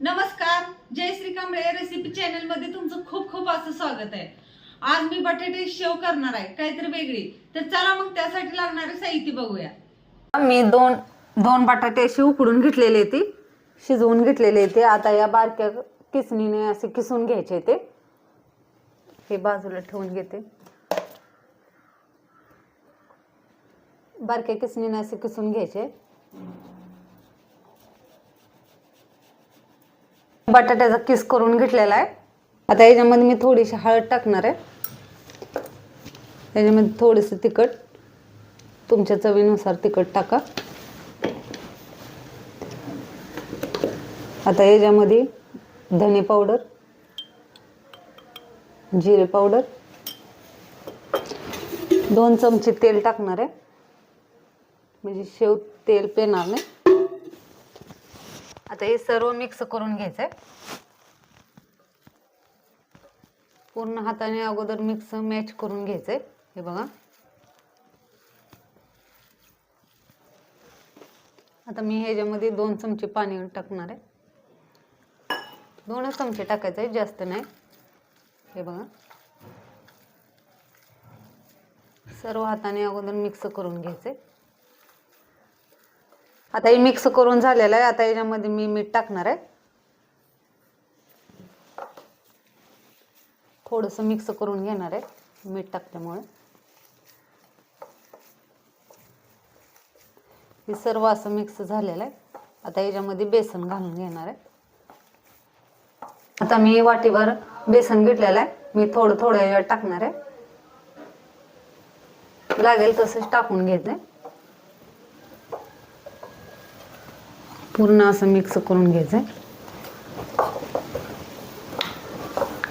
नमस्कार जय श्री कांबळे रेसिपी चॅनलमध्ये तुमचं खूप खूप असं स्वागत आहे. आज मी बटाटे शेव करणार आहे काहीतरी वेगळी. तर चला मग त्यासाठी लागणारे साहित्य बघूया. मी दोन दोन बटाटे असे उकडून घेतलेले ते शिजवून घेतलेले ते. आता या बारक्या किसणीने असे किसून घ्यायचे ते. हे बाजूला ठेवून घेते. बारक्या किसणीने असे किसून घ्यायचे. बटाट्याचा किस करून घेतलेला आहे. आता याच्यामध्ये मी थोडीशी हळद टाकणार आहे. याच्यामध्ये थोडंसं तिखट तुमच्या चवीनुसार तिखट टाका. आता याच्यामध्ये धने पावडर जिरे पावडर दोन चमचे तेल टाकणार आहे. म्हणजे शेव तेल पेणार नाही. आता हे सर्व मिक्स करून घ्यायचं आहे पूर्ण हाताने अगोदर मिक्स मॅच करून घ्यायचं आहे हे बघा. आता मी ह्याच्यामध्ये दोन चमचे पाणी टाकणार आहे. दोनच चमचे टाकायचे आहे जास्त नाही. हे बघा. सर्व हाताने अगोदर मिक्स करून घ्यायचे आता हे मिक्स करून झालेलं आहे. आता याच्यामध्ये मी मीठ टाकणार आहे. थोडंसं मिक्स करून घेणार आहे. मीठ टाकल्यामुळे. हे सर्व असं मिक्स झालेलं आहे. आता याच्यामध्ये बेसन घालून घेणार आहे. आता मी वाटीवर बेसन घेतलेलं आहे. मी थोडं थोडं टाकणार आहे. लागेल तसंच टाकून घ्यायचं पूर्ण असं मिक्स करून घ्यायचं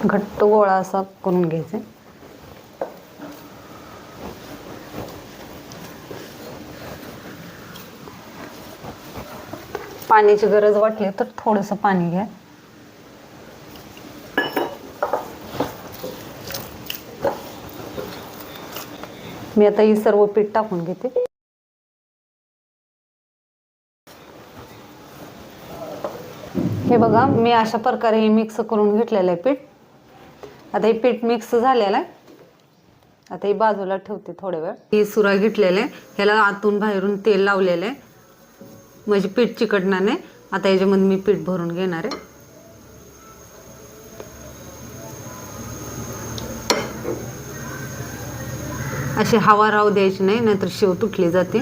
घट्ट गोळा असा करून घ्यायचा पाण्याची गरज वाटली तर थोडंसं पाणी घ्या. मी आता ही सर्व पीठ टाकून घेते. हे बघा मी अशा प्रकारे हे मिक्स करून घेतलेलं आहे पीठ. आता हे पीठ मिक्स झालेलं आहे. आता ही बाजूला ठेवते थोड्या वेळ. हे सुरा घेतलेलं आहे. ह्याला आतून बाहेरून तेल लावलेलं आहे. म्हणजे पीठ चिकटणार नाही. आता याच्यामध्ये मी पीठ भरून घेणार आहे. अशी हवा राहू द्यायची नाही नाहीतर शेव तुटली जाते.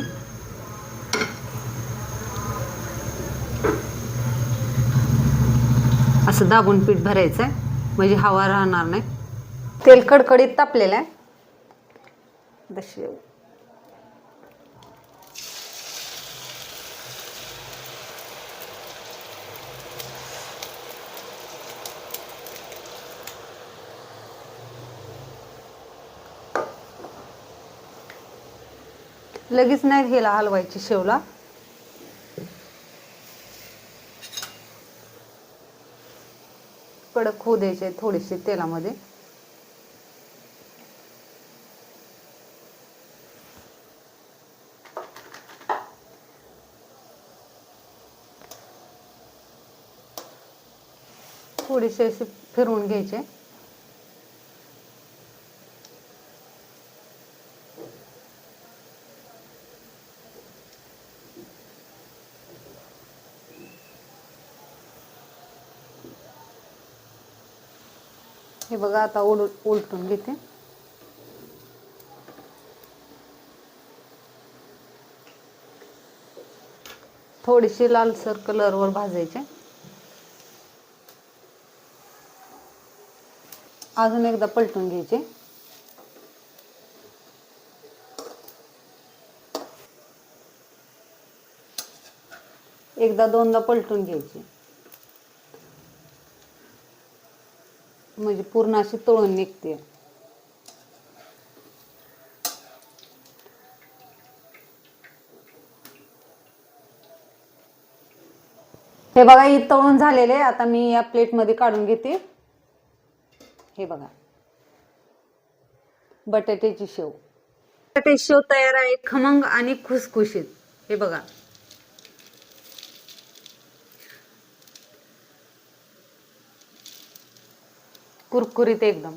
असं दाबून पीठ भरायचं आहे म्हणजे हवा राहणार नाही. तेल कडकडीत तापलेलं आहे. आता लगेच नाही ह्याला हलवायची शेवला. कडक होऊ द्यायचे थोडेसे तेलामध्ये. थोडेसे असे फिरवून घ्यायचे. हे बघा आता उल उलटून घेते. थोडीशी लालसर कलरवर भाजायचे. अजून एकदा पलटून घ्यायचे. एकदा दोनदा पलटून घ्यायचे. म्हणजे पूर्ण अशी तळून निघते. हे बघा ही तळून झालेले. आता मी या प्लेटमध्ये काढून घेते. हे बघा. बटाट्याची शेव. बटाटे शेव तयार आहे खमंग आणि खुसखुशीत. हे बघा. कुरकुरीत एकदम.